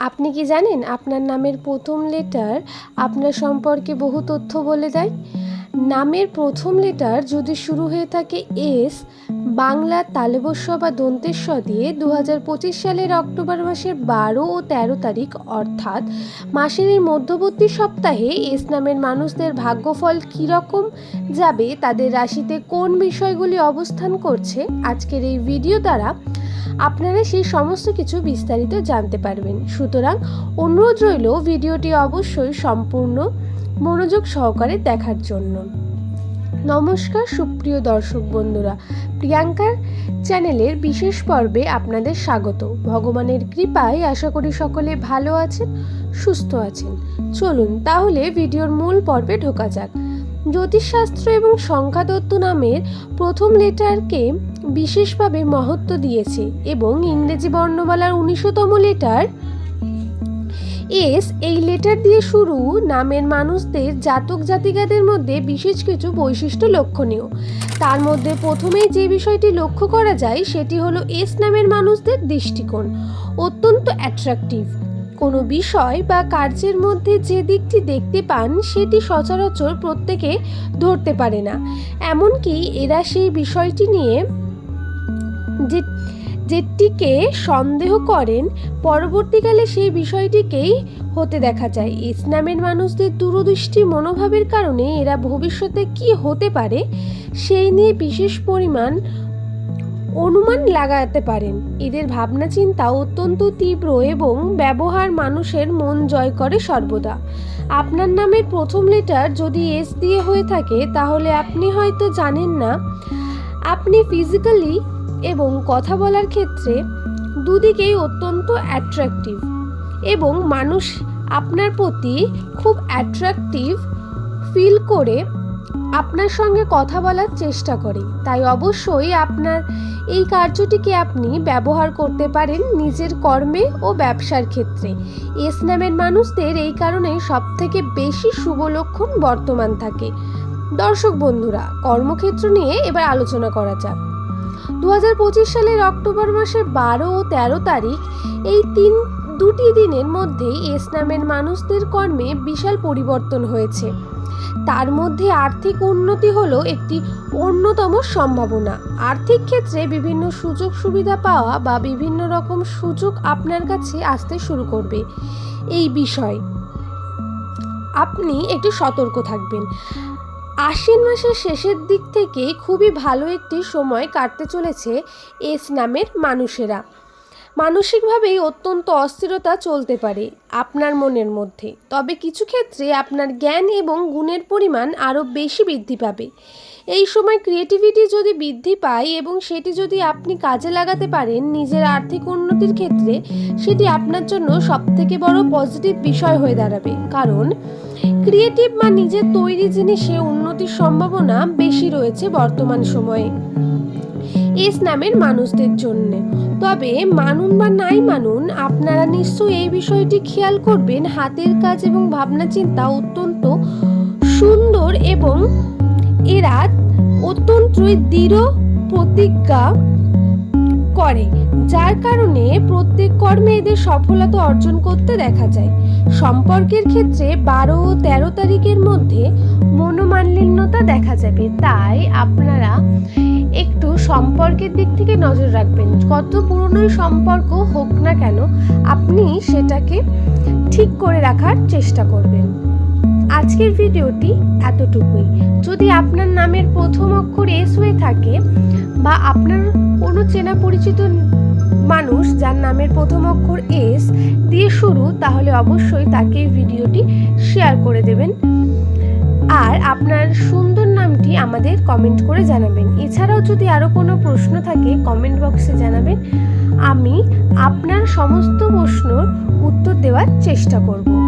আপনি কি জানেন আপনার নামের প্রথম লেটার আপনার সম্পর্কে বহু তথ্য বলে দেয়? নামের প্রথম লেটার যদি শুরু হয়ে থাকে এস, বাংলা তালেবস্য বা দন্তেস্ব দিয়ে দু হাজার পঁচিশ সালের অক্টোবর মাসের বারো ও তেরো তারিখ, অর্থাৎ মাসের মধ্যবর্তী সপ্তাহে এস নামের মানুষদের ভাগ্যফল কীরকম যাবে, তাদের রাশিতে কোন বিষয়গুলি অবস্থান করছে, আজকের এই ভিডিও দ্বারা আপনারা সেই সমস্ত কিছু বিস্তারিত জানতে পারবেন। সুতরাং অনুরোধ রইল, ভিডিওটি অবশ্যই সম্পূর্ণ মনোযোগ সহকারে দেখার জন্য। নমস্কার সুপ্রিয় দর্শক বন্ধুরা, প্রিয়াঙ্কার চ্যানেলের বিশেষ পর্বে আপনাদের স্বাগত। ভগবানের কৃপায় আশা করি সকলে ভালো আছেন, সুস্থ আছেন। চলুন তাহলে ভিডিওর মূল পর্বে ঢোকা যাক। জ্যোতিষশাস্ত্র এবং সংখ্যাতত্ত্ব নামের প্রথম লেটারকে বিশেষভাবে মহত্ব দিয়েছে এবং ইংরেজি বর্ণমালার উনিশতম লেটার এস এই লেটার দিয়ে শুরু নামের মানুষদের জাতক জাতিকাদের মধ্যে বিশেষ কিছু বৈশিষ্ট্য লক্ষণীয়। তার মধ্যে প্রথমেই যে বিষয়টি লক্ষ্য করা যায় সেটি হলো এস নামের মানুষদের দৃষ্টিকোণ, অত্যন্ত অ্যাট্রাকটিভ কোনো বিষয় বা কার্যের মধ্যে যে দিকটি দেখতে পান সেটি সচরাচর প্রত্যেকে ধরতে পারে না। এমনকি এরা সেই বিষয়টি নিয়ে যেটিকে সন্দেহ করেন, পরবর্তীকালে সেই বিষয়টিকেই হতে দেখা যায়। ইসলামের মানুষদের দূরদৃষ্টি, মনোভাবের কারণে এরা ভবিষ্যতে কি হতে পারে, সেই নিয়ে বিশেষ পরিমাণ অনুমান লাগাতে পারেন। এদের ভাবনা চিন্তা অত্যন্ত তীব্র এবং ব্যবহার মানুষের মন জয় করে সর্বদা। আপনার নামের প্রথম লেটার যদি এস দিয়ে হয়ে থাকে, তাহলে আপনি হয়তো জানেন না, আপনি ফিজিক্যালি এবং কথা বলার ক্ষেত্রে দুদিকেই অত্যন্ত অ্যাট্রাকটিভ এবং মানুষ আপনার প্রতি খুব অ্যাট্রাকটিভ ফিল করে আপনার সঙ্গে কথা বলার চেষ্টা করে। তাই অবশ্যই আপনার এই কার্যটিকে আপনি ব্যবহার করতে পারেন নিজের কর্মে ও ব্যবসার ক্ষেত্রে। এস নামের মানুষদের এই কারণে সবথেকে বেশি শুভ লক্ষণ বর্তমান থাকে। দর্শক বন্ধুরা, কর্মক্ষেত্র নিয়ে এবার আলোচনা করা যাক। দু হাজার পঁচিশ সালের অক্টোবর মাসের বারো ও তেরো তারিখ, এই তিন, দুটি দিনের মধ্যেই এস নামের মানুষদের কর্মে বিশাল পরিবর্তন হয়েছে। তার মধ্যে আর্থিক উন্নতি হলো একটি অন্যতম সম্ভাবনা। আর্থিক ক্ষেত্রে বিভিন্ন সুযোগ সুবিধা পাওয়া বা বিভিন্ন রকম সুযোগ আপনার কাছে আসতে শুরু করবে। এই বিষয়। আপনি একটু সতর্ক থাকবেন। আশ্বিন মাসের শেষের দিক থেকে খুবই ভালো একটি সময় কাটতে চলেছে এস নামের মানুষেরা। মানসিকভাবেই অত্যন্ত অস্থিরতা চলতে পারে আপনার মনের মধ্যে। তবে কিছু ক্ষেত্রে আপনার জ্ঞান এবং গুণের পরিমাণ আরও বেশি বৃদ্ধি পাবে। এই সময় ক্রিয়েটিভিটি যদি বৃদ্ধি পায় এবং সেটি যদি আপনি কাজে লাগাতে পারেন, নিজের আর্থিক উন্নতির ক্ষেত্রে সেটি আপনার জন্য সবথেকে বড় পজিটিভ বিষয় হয়ে দাঁড়াবে। কারণ ক্রিয়েটিভ বা নিজের তৈরি জিনিসে উন্নতির সম্ভাবনা বেশি রয়েছে বর্তমান সময়ে। এস নামের মানুষদের জন্য। তবে মানুন বা নাই মানুন, আপনারা নিশ্চয়ই এই বিষয়টি খেয়াল করবেন। হাতের কাজ এবং ভাবনা চিন্তা অত্যন্ত সুন্দর এবং এরা অত্যন্তই দৃঢ় প্রতিজ্ঞা করে যার কারণে প্রত্যেক কর্মে এদের সফলতা অর্জন করতে দেখা যায়। সম্পর্কের ক্ষেত্রে বারো ও তেরো তারিখের মধ্যে মনোমালিন্যতা দেখা যাবে। তাই আপনারা একটু সম্পর্কের দিক থেকে নজর রাখবেন। কত পুরনোই সম্পর্ক হোক না কেন, আপনি সেটাকে ঠিক করে রাখার চেষ্টা করবেন। আজকের ভিডিওটি এতটুকুই। যদি আপনার নামের প্রথম অক্ষর এস হয়ে থাকে বা আপনার কোনো চেনা পরিচিত মানুষ যার নামের প্রথম অক্ষর এস দিয়ে শুরু, তাহলে অবশ্যই তাকে ভিডিওটি শেয়ার করে দেবেন। আর আপনার সুন্দর নামটি আমাদের কমেন্ট করে জানাবেন। এছাড়াও যদি আরও কোনো প্রশ্ন থাকে কমেন্ট বক্সে জানাবেন। আমি আপনার সমস্ত প্রশ্নর উত্তর দেওয়ার চেষ্টা করব।